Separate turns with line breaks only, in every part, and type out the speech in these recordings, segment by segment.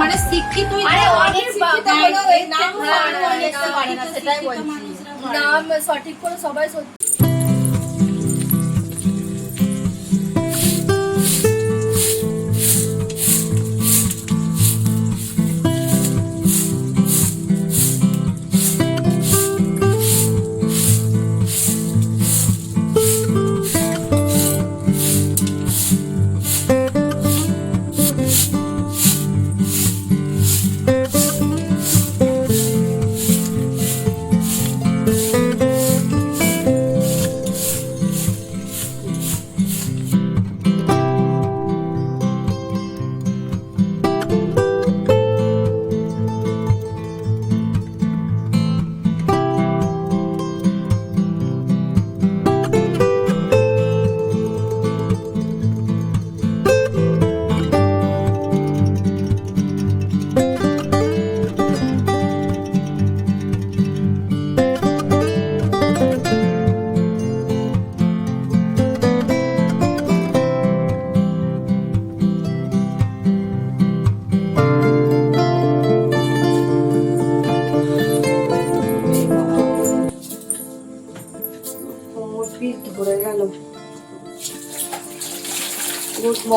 মানে শিক্ষিত
আরে অনেক
শিক্ষিত নাম
হ্যাঁ, হ্যাঁ, নাম সঠিক করে সবাই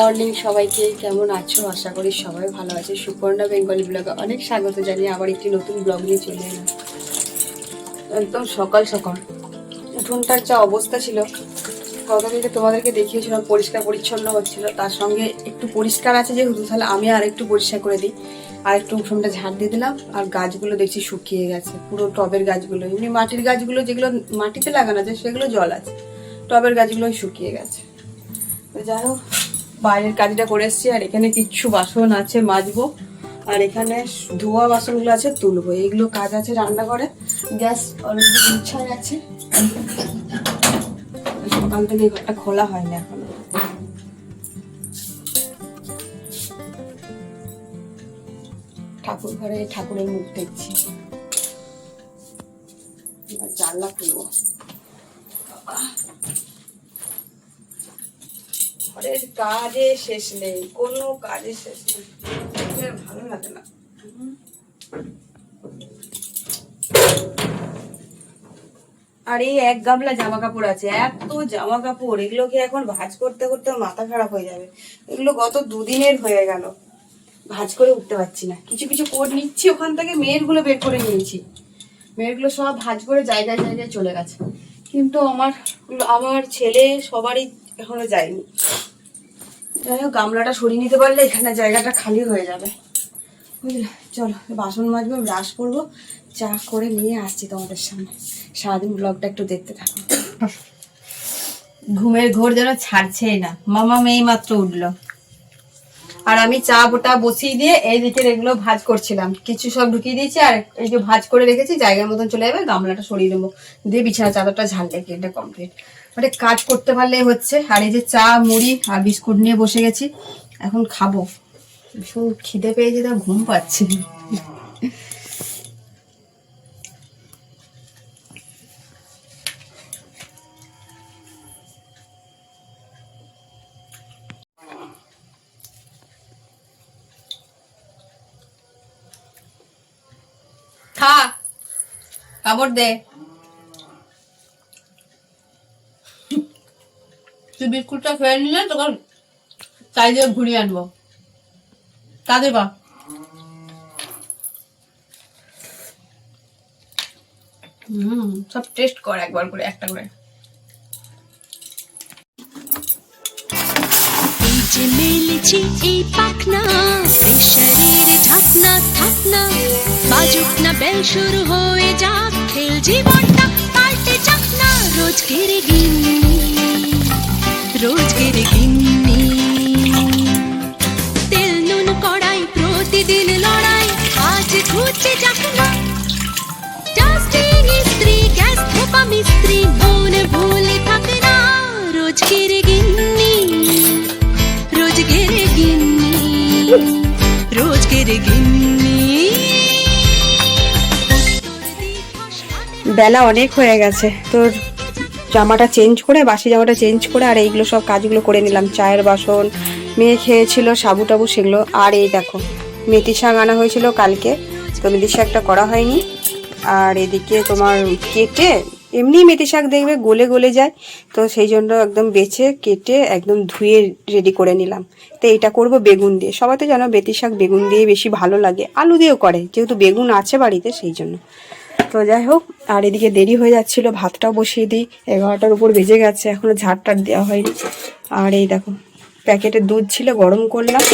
মর্নিং সবাইকে, কেমন আছো? আশা করি সবাই ভালো আছে। সুপর্ণা বেঙ্গলি ব্লগে অনেক স্বাগত জানিয়ে আবার একটি নতুন ব্লগ নিয়ে চলে এলাম। একদম সকাল সকাল। উঠোনটার যা অবস্থা ছিল গতকালকে তোমাদেরকে দেখিয়েছিলাম, পরিষ্কার পরিচ্ছন্ন হচ্ছিল। তার সঙ্গে একটু পরিষ্কার আছে যেহেতু, তাহলে আমি আর একটু পরিষ্কার করে দিই। আর একটু উঠোনটা ঝাড় দিয়ে দিলাম, আর গাছগুলো দেখছি শুকিয়ে গেছে। পুরো টবের গাছগুলো, এমনি মাটির গাছগুলো যেগুলো মাটিতে লাগানো আছে, সেগুলো জল আছে। টবের গাছগুলো শুকিয়ে গেছে। যাই হোক বাইরের কাজটা করে এসছি, আর এখানে কিচ্ছু বাসন আছে মাজবো। আর এখানে ধোয়া বাসনগুলো আছে তুলবো। এইগুলো কাজ আছে রান্না করে গ্যাস অলরেডি গুছায় আছে। সকাল থেকে ঘরটা খোলা হয়নি এখন। ঠাকুর ঘরে ঠাকুরের মুখ দেখছি। জানলা খুলবো। ঘরের কাজে শেষ নেই, কোনো কাজে শেষ নেই। ভালো লাগে না। আর এই এক গামলা জামা কাপড় আছে, এত জামা কাপড় এগুলোকে এখন ভাঁজ করতে করতে মাথা খারাপ হয়ে যাবে? এগুলো গত দুদিনের হয়ে গেল। ভাঁজ করে উঠতে পারছি না। কিছু কিছু কোট নিচ্ছি, ওখান থেকে মেয়েরগুলো বের করে নিয়েছি। মেয়েরগুলো সব ভাঁজ করে জায়গায় জায়গায় চলে গেছে। কিন্তু আমার আমার ছেলে সবারই এখনও যায়নি। যাই হোক গামলাটা সরিয়ে নিতে পারলে এখানে জায়গাটা খালি হয়ে যাবে। বুঝলে? চলো বাসন মাজবো ব্রাশ করব। চা করে নিয়ে আসছি তোমাদের সামনে। সারাদিন ব্লগটা একটু দেখতে থাকো। ঘুমের ঘোর যেন ছাড়ছেই না। মামা মেয়ে মাত্র উঠল। আর আমি চা বোটা বসিয়ে দিয়ে এই দিকের এগুলো ভাজ করছিলাম। কিছু সব ঢুকিয়ে দিয়েছি আর এই যে ভাজ করে রেখেছি, জায়গার মতন চলে যাবে, গামলাটা সরিয়ে নেব দিয়ে বিছানা চাদরটা ঝাড়লে এটা কমপ্লিট মানে কাজ করতে পারলে হচ্ছে, আর এই যে চা, মুড়ি আর বিস্কুট নিয়ে বসে গেছি, এখন খাব। ভীষণ খিদে পেয়েছে তা ঘুম পাচ্ছে খা, কাপড় দে। তুই বিস্কুটটা খেয়ে নিলে তখন চাই দিয়ে ঘুরিয়ে আনব। কাদের বা হুম সব টেস্ট কর একবার করে একটা করে।
এই যে মেলেছি এই পাখনা প্রেশারের ঢাকনা থাকনা বাজুক না বেল শুরু হয়ে যাক খেল জীবনটা পাল্টে যাক না রোজকের গিন্নি। রোজগের গিন্নি। তেল, নুন, কড়াই, প্রতিদিন লড়াই, আজ ঘুরছে যাক না ইস্ত্রি গ্যাস খোপা মিস্ত্রি, মন ভুলে থাকে না রোজগের গিন্নি। রোজগের গিন্নি রোজগের গিন্নি।
বেলা অনেক হয়ে গেছে, তোর জামাটা চেঞ্জ করে, বাসি জামাটা চেঞ্জ করে, আর এইগুলো সব কাজগুলো করে নিলাম। চায়ের বাসন, মেয়ে খেয়েছিল, সাবু টাবু সেগুলো। আর এই দেখো মেথি শাক আনা হয়েছিল কালকে, তো মেথি শাকটা করা হয়নি। আর এদিকে তোমার কেটে এমনি মেথি শাক দেখবে, গলে গলে যায়। তো সেই জন্য একদম বেছে, কেটে একদম ধুয়ে রেডি করে নিলাম। তো এইটা করব বেগুন দিয়ে। সবাই তো জানো বেতি শাক বেগুন দিয়ে বেশি ভালো লাগে। আলু দিয়েও করে, যেহেতু বেগুন আছে বাড়িতে, সেই জন্য। তো যাই হোক, আর এদিকে দেরি হয়ে যাচ্ছিল, ভাতটাও বসিয়ে দিই। এগারোটার উপর বেজে গেছে এখনও ঝাড় টাট দেওয়া হয়নি। আর এই দেখো, প্যাকেটে দুধ ছিল, গরম করলাম।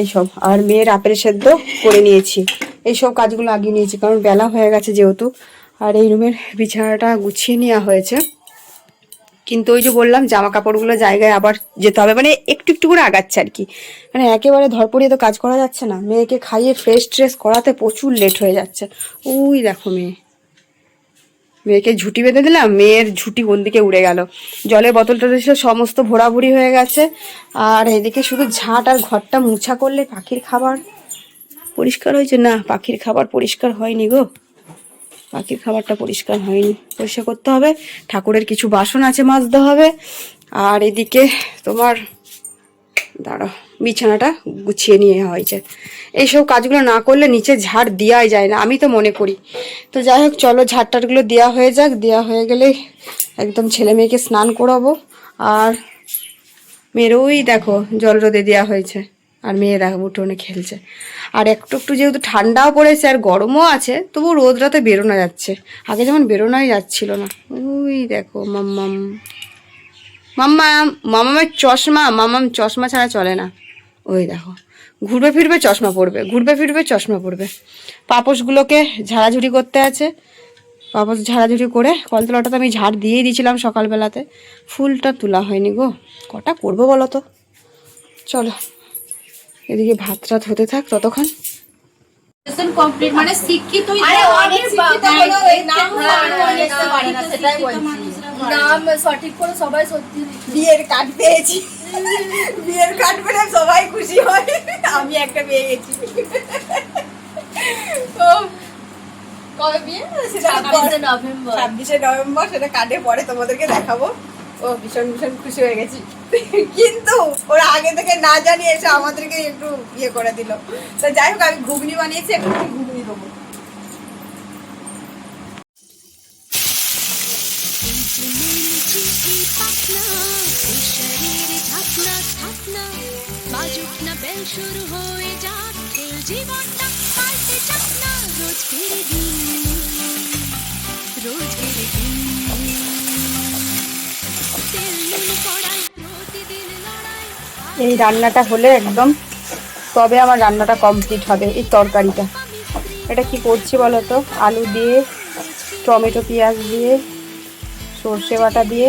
এইসব আর মেয়ের আপেল সেদ্ধ করে নিয়েছি। এইসব কাজগুলো আগিয়ে নিয়েছি, কারণ বেলা হয়ে গেছে যেহেতু। আর এই রুমের বিছানাটা গুছিয়ে নেওয়া হয়েছে। কিন্তু ওই যে বললাম জামা কাপড়গুলো জায়গায় আবার যেতে হবে। মানে একটু একটু করে আগাচ্ছে আর কি। মানে একেবারে ধরপড়িয়ে তো কাজ করা যাচ্ছে না। মেয়েকে খাইয়ে ফ্রেশ ট্রেস করাতে প্রচুর লেট হয়ে যাচ্ছে। ওই দেখো মেয়ে। মেয়েকে ঝুটি বেঁধে দিলাম, মেয়ের ঝুটি কোন দিকে উড়ে গেল। জলের বোতলটা ছিল সমস্ত ভোরাভুরি হয়ে গেছে। আর এদিকে শুধু ঝাঁট আর ঘরটা মুছা করলে পাখির খাবার পরিষ্কার হয়েছে? না, পাখির খাবার পরিষ্কার হয়নি গো। পাখির খাবারটা পরিষ্কার হয়নি। পরিষ্কার করতে হবে। ঠাকুরের কিছু বাসন আছে মাজতে হবে। আর এদিকে তোমার দাঁড়া বিছানাটা গুছিয়ে নিয়ে হয়েছে। এইসব কাজগুলো না করলে নিচে ঝাড় দেওয়াই যায় না, আমি তো মনে করি। তো যাই হোক, চলো ঝাড় টাড়গুলো দেওয়া হয়ে যাক। দেওয়া হয়ে গেলে একদম ছেলে মেয়েকে স্নান করাবো। আর মেয়ের দেখো, জল রোদে দেওয়া হয়েছে। আর মেয়ে দেখো উঠোনে খেলছে। আর একটু একটু যেহেতু ঠান্ডাও পড়েছে আর গরমও আছে তবু রোদরাতে বেরোনো যাচ্ছে। আগে যেমন বেরোনোই যাচ্ছিল না। ওই দেখো, মাম্মাম। মাম্মাম মামামের চশমা মামাম চশমা ছাড়া চলে না। ওই দেখো, ঘুরবে ফিরবে চশমা পড়বে ঘুরবে ফিরবে চশমা পড়বে পাপোশগুলোকে ঝাড়াঝুড়ি করতে আছে। পাপোশ ঝাড়াঝুড়ি করে কলতলাটা তো আমি ঝাড় দিয়েই দিয়েছিলাম সকালবেলাতে। ফুলটা তোলা হয়নি গো। কটা করব বলো তো? চলো। এদিকে ভাত রাত হতে থাক ততক্ষণ।
কমপ্লিট মানে শিক্ষিত
নাম সঠিক করে সবাই সত্যি
বিয়ের কার্ড পেয়েছি। বিয়ের কার্ড পেলে সবাই খুশি হয়। আমি একটা পেয়ে গেছি। ও, কবে বিয়ে? সেটা
ছাব্বিশে নভেম্বর
ছাব্বিশে নভেম্বর সেটা কার্ডে পরে তোমাদেরকে দেখাবো। ও, ভীষণ ভীষণ খুশি হয়ে গেছি। কিন্তু ওরা আগে থেকে না জানিয়ে এসে আমাদেরকে একটু ইয়ে করে দিল। তো যাই হোক, আমি ঘুগনি বানিয়েছি একটু ঘুগনি দেবো।
শুরু হয়ে যাক রোজ কেড়ে দিন রোজ কেড়ে দিন
এই রান্নাটা হলে একদম তবে আমার রান্নাটা কমপ্লিট হবে, এই তরকারিটা। এটা কি করছি বলো তো? আলু দিয়ে, টমেটো পেঁয়াজ দিয়ে, সর্ষে বাটা দিয়ে,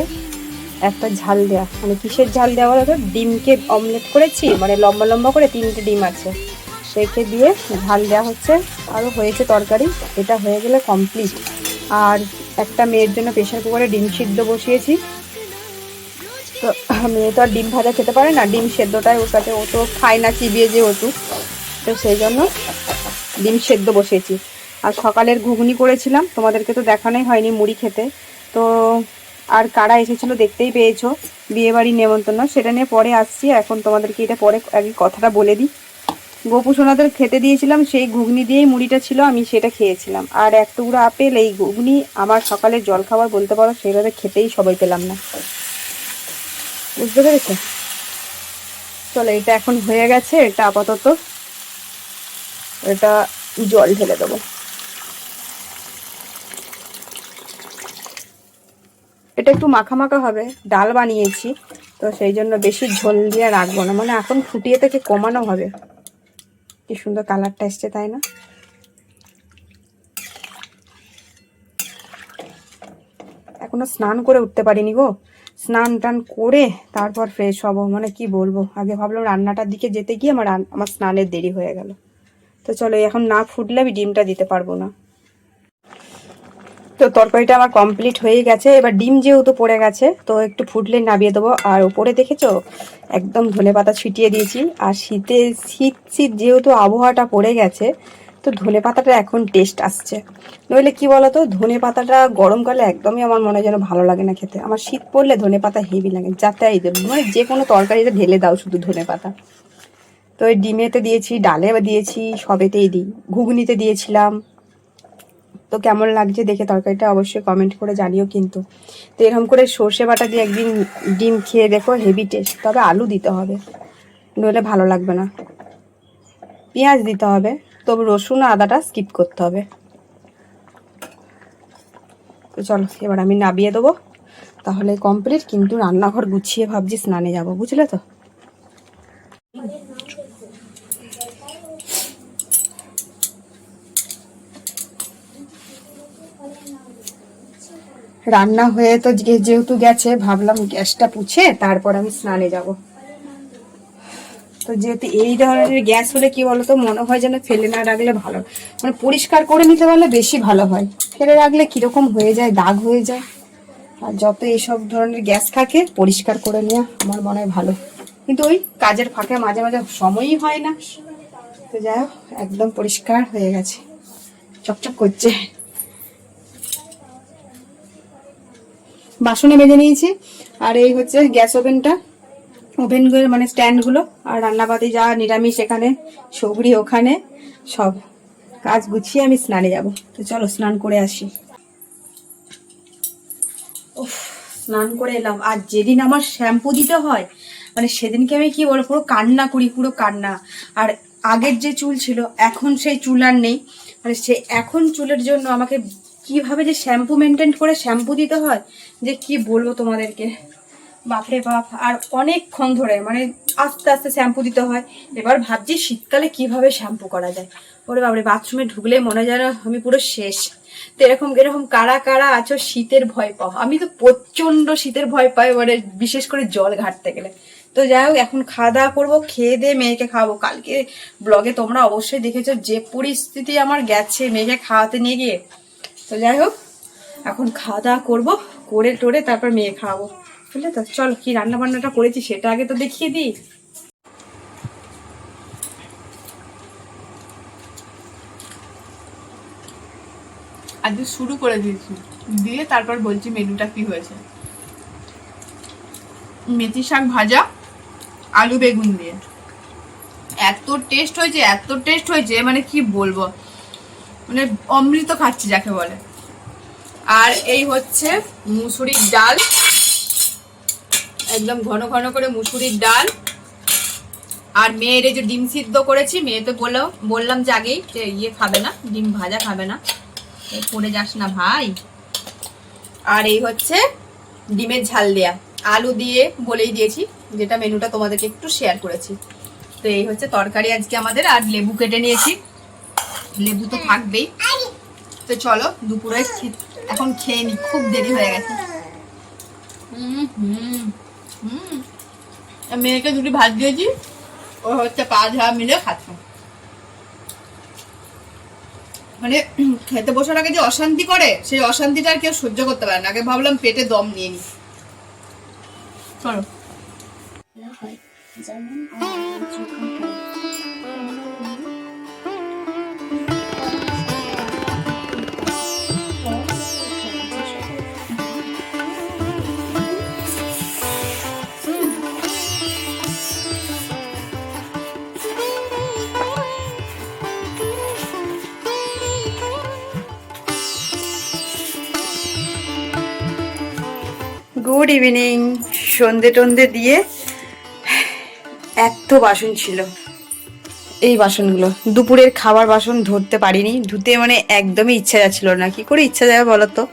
একটা ঝাল দেওয়া মানে কিসের ঝাল দেওয়া বলো তো? ডিমকে অমলেট করেছি মানে লম্বা লম্বা করে তিনটে ডিম আছে। সেকে দিয়ে ঝাল দেওয়া হচ্ছে। আরও হয়েছে তরকারি, এটা হয়ে গেলে কমপ্লিট আর একটা মেয়ের জন্য প্রেশার কুকারে ডিম সিদ্ধ বসিয়েছি। মেয়ে তো আর ডিম ভাজা খেতে পারে না, ডিম সেদ্ধটাই ওর কাছে, ও তো খায় না চিবিয়ে যে ওটু তো সেই জন্য ডিম সেদ্ধ বসেছি আর সকালের ঘুগনি করেছিলাম, তোমাদেরকে তো দেখানোই হয়নি মুড়ি খেতে। তো আর কারা এসেছিল দেখতেই পেয়েছ বিয়েবাড়ি নেমন্তন্ন। সেটা নিয়ে পরে আসছি, এখন তোমাদেরকে এটা পরে আগে কথাটা বলে দিই। গোপু সোনাদের খেতে দিয়েছিলাম, সেই ঘুগনি দিয়েই মুড়িটা ছিল, আমি সেটা খেয়েছিলাম। আর এক টুকরো আপেল, এই ঘুগনি আমার সকালের জলখাবার বলতে পারো, সেইভাবে খেতেই সবাই পেলাম না। বুঝতে পেরেছ? চলো, এটা এখন হয়ে গেছে, এটা আপাতত এটা জল ঢেলে দেবো। এটা একটু মাখা মাখা হবে, ডাল বানিয়েছি, তো সেই জন্য বেশি ঝোল দিয়ে রাখব না মানে এখন ফুটিয়ে থেকে কমানো হবে। কি সুন্দর কালারটা এসছে, তাই না? এখনও স্নান করে উঠতে পারিনি গো। স্নান টান করে তারপর ফ্রেশ হব। মানে কি বলব? আগে ভাবলাম রান্নাটার দিকে যেতে গিয়ে আমার আমার স্নানের দেরি হয়ে গেল। তো চলো, এখন না ফুটলে আমি ডিমটা দিতে পারব না। তো তরকারিটা আমার কমপ্লিট হয়ে গেছে। এবার ডিম যেহেতু পড়ে গেছে, তো একটু ফুটলে নামিয়ে দেবো। আর উপরে দেখেছ? একদম ধনে পাতা ছিটিয়ে দিয়েছি। আর শীতে শীত শীত যেহেতু আবহাওয়াটা পড়ে গেছে তো ধনে পাতাটা এখন টেস্ট আসছে। নইলে কি বলতো, ধনে পাতাটা গরমকালে একদমই আমার মনে হয় যেন ভালো লাগে না খেতে। আমার শীত পড়লে ধনে পাতা হেভি লাগে, যাতে এই দেবো মানে যে কোনো তরকারিতে ঢেলে দাও শুধু ধনে পাতা। তো এই ডিমেতে দিয়েছি, ডালে দিয়েছি, সবেতেই দিই। ঘুগনিতে দিয়েছিলাম। তো কেমন লাগছে দেখে তরকারিটা অবশ্যই কমেন্ট করে জানিও কিন্তু। তো এরকম করে সর্ষে বাটা দিয়ে একদিন ডিম খেয়ে দেখো হেভি টেস্ট তবে আলু দিতে হবে, নইলে ভালো লাগবে না। পেঁয়াজ দিতে হবে। তবে রসুন আদাটা স্কিপ করতে হবে। তো চলো, এবার আমি নাবিয়ে দেবো। তাহলে কমপ্লিট কিন্তু রান্নাঘর গুছিয়ে ভাবছি স্নানে যাব, বুঝলে তো? রান্না হয়ে তো যেহেতু গেছে, ভাবলাম গ্যাসটা পুছে, তারপর আমি স্নানে যাব। তো যেহেতু এই ধরনের গ্যাস হলে কি বলতো, মনে হয় যেন ফেলে না রাখলে ভালো। মানে পরিষ্কার করে নিতে পারলে বেশি ভালো হয়। ফেলে রাখলে কীরকম হয়ে যায়, দাগ হয়ে যায়। আর যত এইসব ধরনের গ্যাস থাকে, পরিষ্কার করে নেওয়া আমার মনে হয় ভালো। কিন্তু ওই কাজের ফাঁকে মাঝে মাঝে সময়ই হয় না। তো যাই হোক, একদম পরিষ্কার হয়ে গেছে। চকচক করছে। বাসনে বেঁধে নিয়েছি। আর এই হচ্ছে গ্যাস ওভেনটা। ওভেনগুলো মানে স্ট্যান্ডগুলো আর রান্নাবাদি যা নিরামিষ এখানে, সবরি ওখানে, সব কাজ গুছিয়ে আমি স্নানে যাব। তো চলো স্নান করে আসি। স্নান করে এলাম। আর যেদিন আমার শ্যাম্পু দিতে হয় মানে সেদিনকে আমি কি বলব, পুরো কান্না করি, পুরো কান্না। আর আগের যে চুল ছিল, এখন সেই চুল আর নেই। মানে সে এখন চুলের জন্য আমাকে কীভাবে যে শ্যাম্পু মেনটেন করে শ্যাম্পু দিতে হয়, যে কি বলব তোমাদেরকে? বাপরে বাপ, আর অনেকক্ষণ ধরে মানে আস্তে আস্তে শ্যাম্পু দিতে হয়। এবার ভাবছি শীতকালে কীভাবে শ্যাম্পু করা যায়। ওরে বাপরে, বাথরুমে ঢুকলে মনে যেন আমি পুরো শেষ। তো এরকম এরকম কারা কারা আছো, শীতের ভয় পাও? আমি তো প্রচণ্ড শীতের ভয় পাই মানে বিশেষ করে জল ঘাটতে গেলে। তো যাই হোক, এখন খাওয়া দাওয়া করব, খেয়ে দিয়ে মেয়েকে খাওয়াবো। কালকে ব্লগে তোমরা অবশ্যই দেখেছ যে পরিস্থিতি আমার গেছে মেয়েকে খাওয়াতে নিয়ে গিয়ে। তো যাই হোক, এখন খাওয়া দাওয়া করব, করে টোরে তারপর মেয়ে খাওয়াবো। বুঝলে তো চল, কি রান্না বান্নাটা করেছি সেটা আগে তো দেখিয়ে দিই।
আজকে শুরু করে দিয়েছি। দিয়ে তারপর বলছি মেনুটা কি হয়েছে। মেথি শাক ভাজা, আলু বেগুন দিয়ে। এত টেস্ট হয়েছে, এত টেস্ট হয়েছে মানে কি বলব? মানে অমৃত খাচ্ছি যাকে বলে। আর এই হচ্ছে মুসুরির ডাল। একদম ঘন ঘন করে মুসুরির ডাল। আর মেয়ের এই যে ডিম সিদ্ধ করেছি মেয়ে তো বললাম বললাম যে আগেই যে ইয়ে খাবে না, ডিম ভাজা খাবে না। পড়ে যাস না ভাই। আর এই হচ্ছে ডিমের ঝাল দেয়া। আলু দিয়ে বলেই দিয়েছি, যেটা মেনুটা তোমাদেরকে একটু শেয়ার করেছি। তো এই হচ্ছে তরকারি আজকে আমাদের, আর লেবু কেটে নিয়েছি। লেবু তো থাকবেই। তো চলো, দুপুরে এখন খেয়ে নি, খুব দেরি হয়ে গেছে। হুম হুম। হুম। মেয়েকে দুটি ভাত দিয়েছি। ও হচ্ছে পা ঝাড়া মিলে খাচ্ছে। মানে খেতে বসার আগে যে অশান্তি করে, সেই অশান্তিটা আর কেউ সহ্য করতে পারে না। আগে ভাবলাম পেটে দম নিয়ে নি। চলো।
গুড ইভিনিং সন্ধে টন্ধে দিয়ে এত বাসন ছিল। এই বাসনগুলো, দুপুরের খাবার বাসন ধরতে পারিনি, ধুতে মানে একদমই ইচ্ছা যাচ্ছিল না। কি করে ইচ্ছা যাবে বলো তো?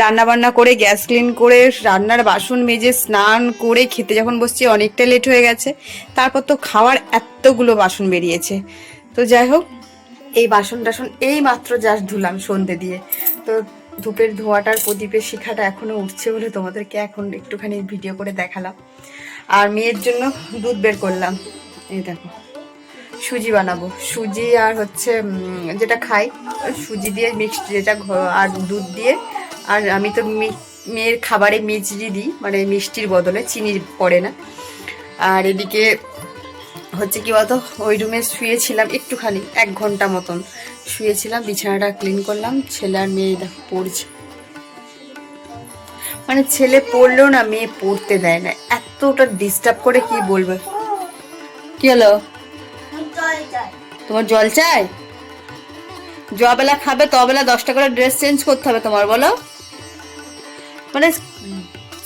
রান্না বান্না করে, গ্যাস ক্লিন করে, রান্নার বাসন মেজে, স্নান করে, খেতে যখন বসছি অনেকটা লেট হয়ে গেছে, তারপর তো খাওয়ার এতগুলো বাসন বেরিয়েছে। তো যাই হোক, এই বাসন টাসন এই মাত্র জাস্ট ধুলাম সন্ধে দিয়ে। তো ধূপের ধোয়াটার প্রদীপের শিখাটা এখনও উঠছে বলে তোমাদেরকে এখন একটুখানি ভিডিও করে দেখালাম। আর মেয়ের জন্য দুধ বের করলাম। এই দেখো, সুজি বানাবো। সুজি আর হচ্ছে যেটা খাই, সুজি দিয়ে মিক্সড যেটা আর দুধ দিয়ে। আর আমি তো মেয়ের খাবারে মিচড়ি দিই মানে মিষ্টির বদলে চিনি পড়ে না। আর এদিকে হচ্ছে কি বলতো, ওই রুমে শুয়েছিলাম একটুখানি, এক ঘণ্টা মতন। শুয়েছিলাম, বিছানাটা ক্লিন করলাম। ছেলে আর মেয়ে দেখো পড়ছে। মানে ছেলে পড়লেও না, মেয়ে পড়তে দেয় না। এতটা ডিস্টার্ব করে কি বলবে? কি হলো? তোমার জল চাই? জবেলা খাবে, তবেলা দশটা করে ড্রেস চেঞ্জ করতে হবে তোমার, বলো। মানে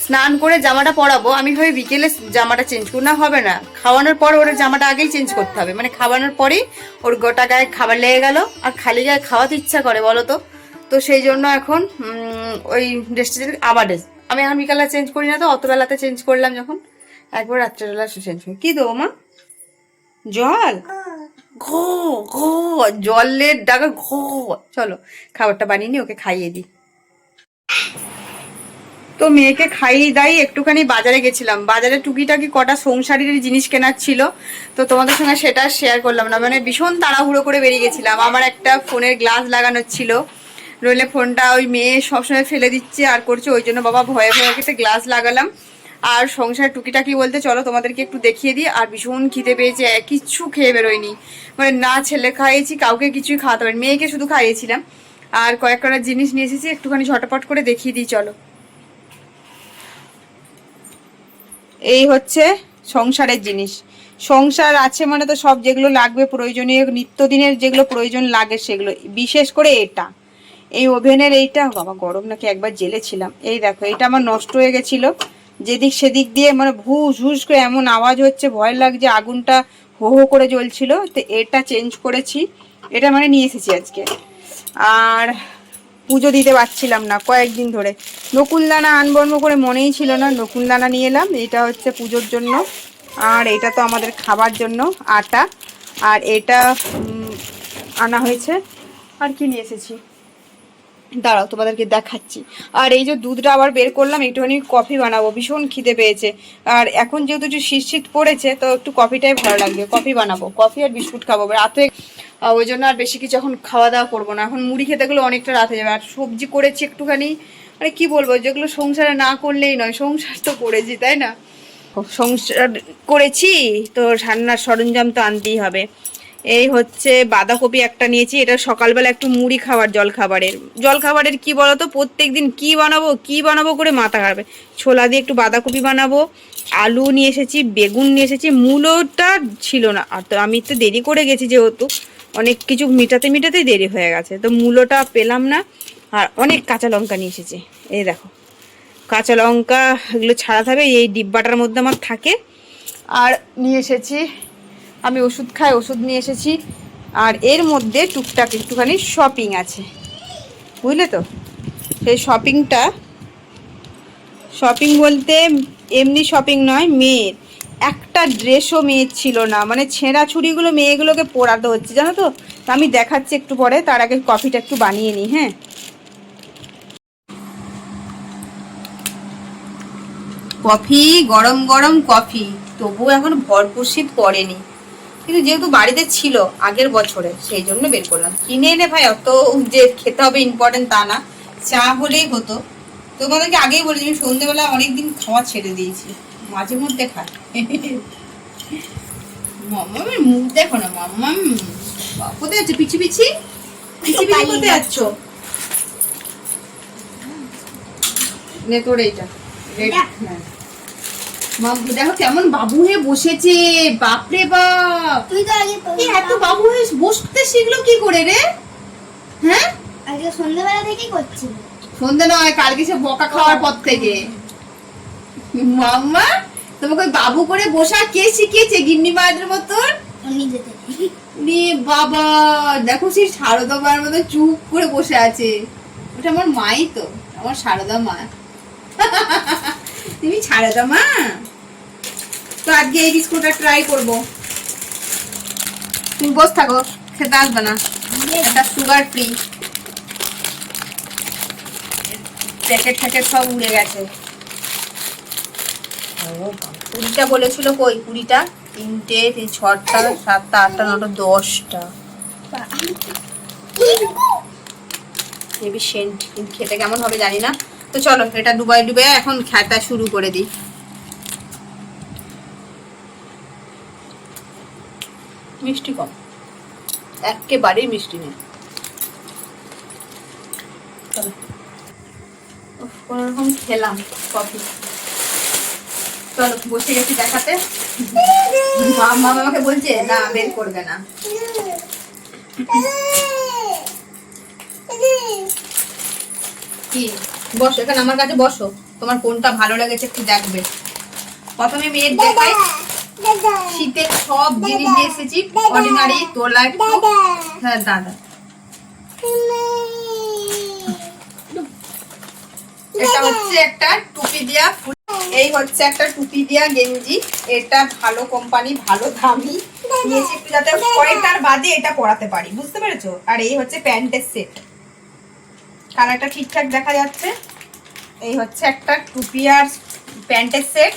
স্নান করে জামাটা পরাবো, আমি ভাবি বিকেলে জামাটা চেঞ্জ করব। না, হবে না। খাওয়ানোর পর ওর জামাটা আগেই চেঞ্জ করতে হবে। মানে খাওয়ানোর পরেই ওর গোটা গায়ে খাবার লেগে গেল, আর খালি গায়ে খাওয়াতে ইচ্ছা করে, বলো তো? তো সেই জন্য এখন ওই ড্রেসটা আবার ড্রেস আমি এখন বিকালে চেঞ্জ করি না তো অত বেলাতে চেঞ্জ করলাম যখন। একবার রাত্রেবেলা চেঞ্জ করি। কী দেবো মা? জল? ঘো ঘো, জলের ডাকা ঘো। চলো, খাবারটা বানিয়ে নি ওকে খাইয়ে দিই। তো মেয়েকে খাইয়ে দাই একটুখানি বাজারে গেছিলাম। বাজারে টুকিটাকি কটা সংসারের জিনিস কেনার ছিল, তো তোমাদের সঙ্গে সেটা শেয়ার করলাম না। মানে ভীষণ তাড়াহুড়ো করে বেরিয়ে গেছিলাম। আমার একটা ফোনের গ্লাস লাগানোর ছিল। নইলে ফোনটা ওই মেয়ে সবসময় ফেলে দিচ্ছে আর করছে, ওই জন্য বাবা ভয়ে ভয়ে একটা গ্লাস লাগালাম। আর সংসার টুকিটাকি বলতে চলো, তোমাদেরকে একটু দেখিয়ে দিই। আর ভীষণ খিদে পেয়েছে কিচ্ছু খেয়ে বেরোয়নি। মানে না ছেলে খাইয়েছি, কাউকে কিছুই খাওয়াতে পারি মেয়েকে শুধু খাইয়েছিলাম। আর কয়েক কটা জিনিস নিয়ে এসেছি, একটুখানি ঝটপট করে দেখিয়ে দিই, চলো। এই হচ্ছে সংসারের জিনিস। সংসার আছে মানে তো সব যেগুলো লাগবে প্রয়োজনীয়, নিত্যদিনের যেগুলো প্রয়োজন লাগে সেগুলো, বিশেষ করে এটা। এই ওভেনের এইটা, বাবা গরম নাকি একবার জেলেছিলাম এই দেখো এটা আমার নষ্ট হয়ে গেছিল। যেদিক সেদিক দিয়ে মানে ভুস হুস করে এমন আওয়াজ হচ্ছে, ভয় লাগছে, আগুনটা হো হো করে জ্বলছিল। তো এটা চেঞ্জ করেছি। এটা মানে নিয়ে এসেছি আজকে। আর পুজো দিতে পারছিলাম না কয়েকদিন ধরে। নকুলদানা আনব আনব করে মনেই ছিল না, নকুলদানা নিয়ে এলাম। এটা হচ্ছে পুজোর জন্য। আর এটা তো আমাদের খাবার জন্য, আটা। আর এটা আনা হয়েছে। আর কি নিয়ে এসেছি? দাঁড়াও, তোমাদেরকে দেখাচ্ছি। আর এই যে দুধটা আবার বের করলাম, একটুখানি কফি বানাবো। ভীষণ খিদে পেয়েছে। আর এখন যেহেতু একটু শীত শীত পড়েছে, তো একটু কফিটাই ভালো লাগবে। কফি বানাবো। কফি আর বিস্কুট খাব। রাতে ওই জন্য আর বেশি কিছু এখন খাওয়া দাওয়া করব না। এখন মুড়ি খেতে গেলে অনেকটা রাত হয়ে যাবে। আর সবজি করেছি একটুখানি মানে কি বলব, যেগুলো সংসারে না করলেই নয়, সংসার তো করেছি, তাই না? সংসার করেছি, তো রান্নার সরঞ্জাম তো আনতেই হবে। এই হচ্ছে বাঁধাকপি একটা নিয়েছি, এটা সকালবেলা একটু মুড়ি খাবার জল খাবারের জল খাবারের কি বলতো প্রত্যেক দিন কী বানাবো, কি বানাবো করে মাথা খারাপ। ছোলা দিয়ে একটু বাঁধাকপি বানাবো, আলু নিয়ে এসেছি, বেগুন নিয়ে এসেছি, মূলোটা ছিল না। আর তো আমি তো দেরি করে গেছি যেহেতু। অনেক কিছু মিটাতে মিটাতেই দেরি হয়ে গেছে। তো মূলোটা পেলাম না, আর অনেক কাঁচা লঙ্কা নিয়ে এসেছে। এই দেখো, কাঁচা লঙ্কা এগুলো ছাড়া হবে, এই ডিব্বাটার মধ্যে আমার থাকে। আর নিয়ে এসেছি, আমি ওষুধ খাই, ওষুধ নিয়ে এসেছি। আর এর মধ্যে টুকটাক একটুখানি শপিং আছে। বুঝলে তো? সেই শপিংটা শপিং বলতে এমনি শপিং নয়, মেয়ের। একটা ড্রেসও মেয়ের ছিল না। মানে ছেঁড়া ছুরিগুলো মেয়েগুলোকে পরাতে হচ্ছে, জানো তো? আমি দেখাচ্ছি একটু পরে, তার আগে কফিটা একটু বানিয়ে নিই হ্যাঁ? কফি গরম গরম কফি তবুও এখন ভরপুর শীত পড়েনি। কিন্তু যেহেতু বাড়িতে ছিল আগের বছরে, সেই জন্য বের করলাম। কিনে এনে ভাই, অত যে খেতে হবে ইম্পর্টেন্ট তা না। চা হলেই হতো। তোমাদেরকে আগেই বলেছি সন্ধ্যেবেলা অনেকদিন খাওয়া ছেড়ে দিয়েছি। মাঝে মধ্যে খাই মাম্মামের মুখ দেখো না মাম্মাম কোথায় পিছি পিছি পিছি পিছি কোথায় যাচ্ছ। নে তোর এইটা। হ্যাঁ। মাম দেখো কেমন বাবু হয়ে বসেছে বাপরে বাপ।
তুই তো আগে
এত বাবু হয়ে বসতে শিখলো কি করে রে? হ্যাঁ?
আগে সন্ধ্যাবেলা থেকেই করছিল
সন্ধে নয় কালকে সে বকা খাওয়ার পর থেকে। মাম্মা তোমাকে বাবু করে বসা কে শিখিয়েছে গিন্নি মায়ের মতন বাবা দেখো সেই সারদা মায়ের মতো চুপ করে বসে আছে। ওটা আমার মাই তো আমার সারদা মা। তুমি সারদা মা? তো আজকে এই বিস্কুটটা ট্রাই করব। তুমি বস থাকো খেতে আসবে না। এটা সুগার ফ্রি প্যাকেট ফ্যাকেট সব উড়ে গেছে। কুড়িটা বলেছিল কই? কুড়িটা? তিনটে তিন ছটা, সাতটা, আটটা, নটা, দশটা। হেভি সেন্ট খেতে কেমন হবে জানি না। তো চলো, এটা ডুবাই ডুবে এখন খেতা শুরু করে দিই। মিষ্টি কম। একেবারেই মিষ্টি নেই। কোনোরকম খেলাম, কফি। চলো, বসে গেছি দেখাতে। মা আমাকে বলছে, না, বের করবে না। বসো, এখানে আমার কাছে বসো। তোমার কোনটা ভালো লেগেছে একটু দেখবে। প্রথমে মেয়ের দেখাই। শীতের সব জিনিস নিয়ে এসেছি। অর্ডিনারি তোলা হ্যাঁ দাদা। এটা হচ্ছে একটা টুপি দিয়া এই হচ্ছে একটা টুপি দিয়া গেঞ্জি। এটা ভালো কোম্পানি ভালো দামি। নিয়েছি একটু যাতে কয়েকটার বাদে এটা পরাতে পারি বুঝতে পেরেছ? আর এই হচ্ছে প্যান্টের সেট। কালারটা ঠিকঠাক দেখা যাচ্ছে। এই হচ্ছে একটা টুপি আর প্যান্টের সেট।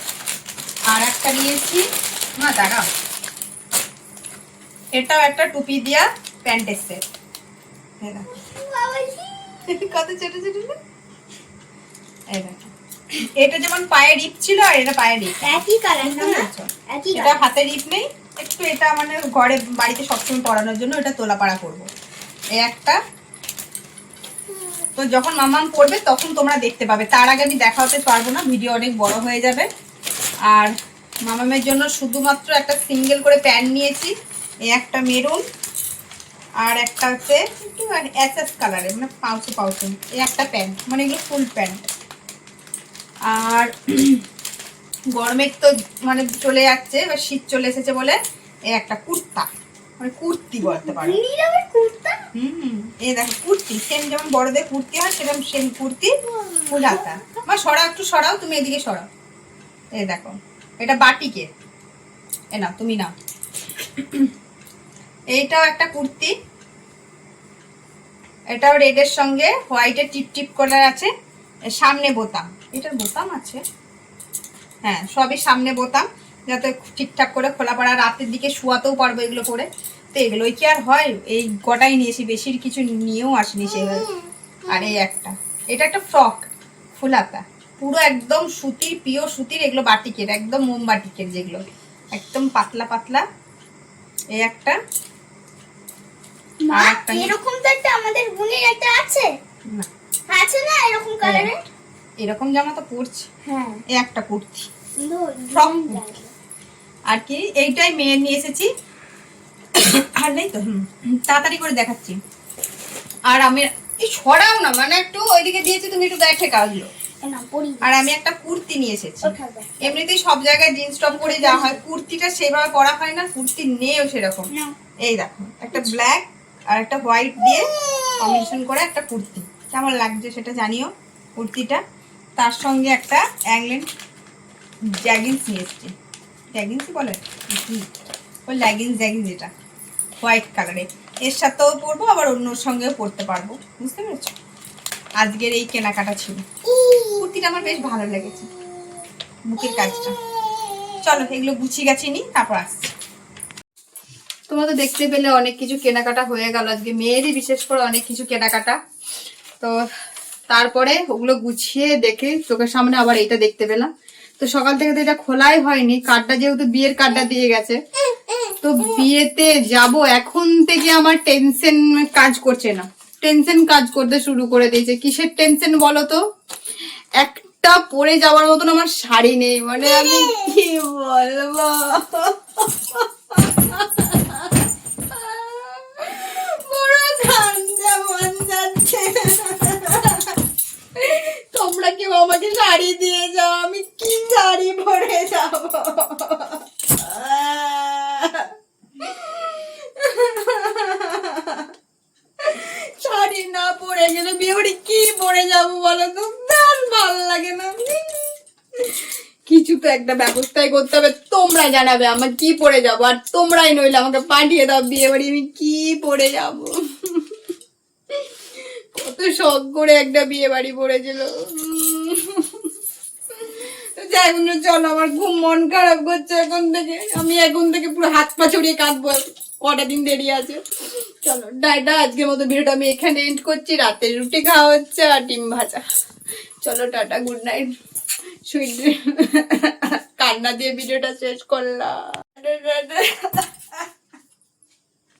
আর একটা নিয়েছি না দাঁড়াও। এটাও একটা টুপি দিয়া প্যান্টের সেট। কত ছোট ছোট এই দেখো। এটা যেমন পায়ে রিপ ছিল আর এটা পায়ে রিপ
একই কালার না?
বুঝেছ?
একই
এটা হাতে রিপ নেই। একটু এটা মানে ঘরে বাড়িতে সবসময় পরানোর জন্য এটা তোলাপাড়া করব। এই একটা। তো যখন মামাম পড়বে তখন তোমরা দেখতে পাবে। তার আগে আমি দেখাতে পারব না ভিডিও অনেক বড় হয়ে যাবে। আর মামামের জন্য শুধুমাত্র একটা সিঙ্গেল করে প্যান্ট নিয়েছি। এই একটা মেরুন আর একটা হচ্ছে একটু অ্যাসেস কালারের মানে পাউচে পাউচে। এই একটা প্যান্ট মানে এগুলো ফুল প্যান্ট আর গরমের তো মানে চলে যাচ্ছে এবার শীত চলে এসেছে বলে এই একটা কুর্তা। মানে কুর্তি বলতে পারো।
কুর্তা?
হুম এই দেখো কুর্তি সেম যেমন বড়দের কুর্তি হয় সেরকম সেম কুর্তি। ফুল হাতা মা সরাও একটু সরাও তুমি এদিকে সরাও। এই দেখো এটা বাটিকে। এ না তুমি না এইটাও একটা কুর্তি। এটাও রেডের সঙ্গে হোয়াইটের টিপ টিপ কলার আছে। সামনে বোতাম। এটার বোতাম আছে। হ্যাঁ সবই সামনে বোতাম যাতে ঠিকঠাক করে খোলা পড়া। রাতের দিকে শুয়াতেও পারব এগুলো করে তো এগুলোই কি আর হয়? এই কটাই নিয়েছি বেশির কিছু নিয়েও আসিনি সেভাবে। আর এই একটা। এটা একটা ফ্রক ফুলাতা। পুরো একদম সুতির পিওর সুতির এগুলো বাটিকের একদম মোম বাটিকের যেগুলো। একদম পাতলা পাতলা। এই একটা।
এরকম তো একটা আমাদের বোনের একটা আছে।
না,
আছে না এরকম কালারের
এরকম জামা তো পরছি।
হ্যাঁ।
এই একটা কুর্তি।
লাগে।
আর কি এইটাই মেয়ে নিয়ে এসেছি। আর নেই তো তাড়াতাড়ি করে দেখাচ্ছি। আর আমি এই সরাও না মানে একটু ওইদিকে দিয়েছি তুমি একটু দেখে কাজলো।
এ
আর আমি একটা কুর্তি নিয়ে এসেছি। এমনিতেই সব জায়গায় জিন্স টপ পরে যাওয়া হয় কুর্তিটা সেভাবে পরা হয় না কুর্তি নেও সেরকম। এই দেখো একটা ব্ল্যাক আর একটা হোয়াইট দিয়ে কম্বিনেশন করে একটা কুর্তি। কেমন লাগছে সেটা জানিও কুর্তিটা? তার সঙ্গে একটা অ্যাংলেন জ্যাগিন্স নিয়ে এসছি। জ্যাগিন্সই বলে? ওই ল্যাগিন্স জ্যাগিন্স যেটা। হোয়াইট কালারে এর সাথেও পরবো, আবার অন্যর সঙ্গেও পরতে পারব। বুঝতে পেরেছ? আজকের এই কেনাকাটা ছিল। কুর্তিটা আমার বেশ ভালো লেগেছে। বুকের কাজটা। চলো, এগুলো গুছিয়ে গাছি নি, তারপর আসছি। তোমরা তো দেখতে পেলে অনেক কিছু কেনাকাটা হয়ে গেল। আজকে মেয়েরই বিশেষ করে অনেক কিছু কেনাকাটা। তো তারপরে ওগুলো গুছিয়ে দেখে চোখের সামনে আবার এইটা দেখতে পেলাম। তো সকাল থেকে তো এটা খোলাই হয়নি, কার্ডটা যেহেতু বিয়ের কার্ডটা দিয়ে গেছে। তো বিয়েতে যাব এখন থেকে আমার টেনশন কাজ করছে না। টেনশন কাজ করতে শুরু করে দিয়েছে। কিসের টেনশন বলো তো? একটা পরে যাওয়ার মতন আমার শাড়ি নেই মানে আমি কি বলব? মন যাচ্ছে। তোমরা কেউ আমাকে শাড়ি দিয়ে যাও, আমি কি শাড়ি পরে যাব? শাড়ি না পরে গেলে বিয়ে বাড়ি কি পরে যাব বলো তো? বেশ ভালো লাগে না কিছু তো একটা ব্যবস্থাই করতে হবে, তোমরা জানাবে আমার কি পরে যাব, আর তোমরাই নইলে আমাকে পাঠিয়ে দাও বিয়ে বাড়ি, আমি কি পরে যাব? কত শখ করে একটা বিয়ে বাড়ি পড়েছিল। তো যাই বন্ধু চলো, আমার ঘুম মন খারাপ করছে এখন থেকে। আমি এখন থেকে পুরো হাত পা ছড়িয়ে কাঁদবো। কটা দিন দেরি আছে। চলো ডাইটা আজকের মতো ভিডিওটা আমি এখানে এন্ড করছি। রাতে রুটি খাওয়া হচ্ছে আর ডিম ভাজা। চলো, টাটা গুড নাইট সুইট কান্না দিয়ে ভিডিওটা শেষ করলাম।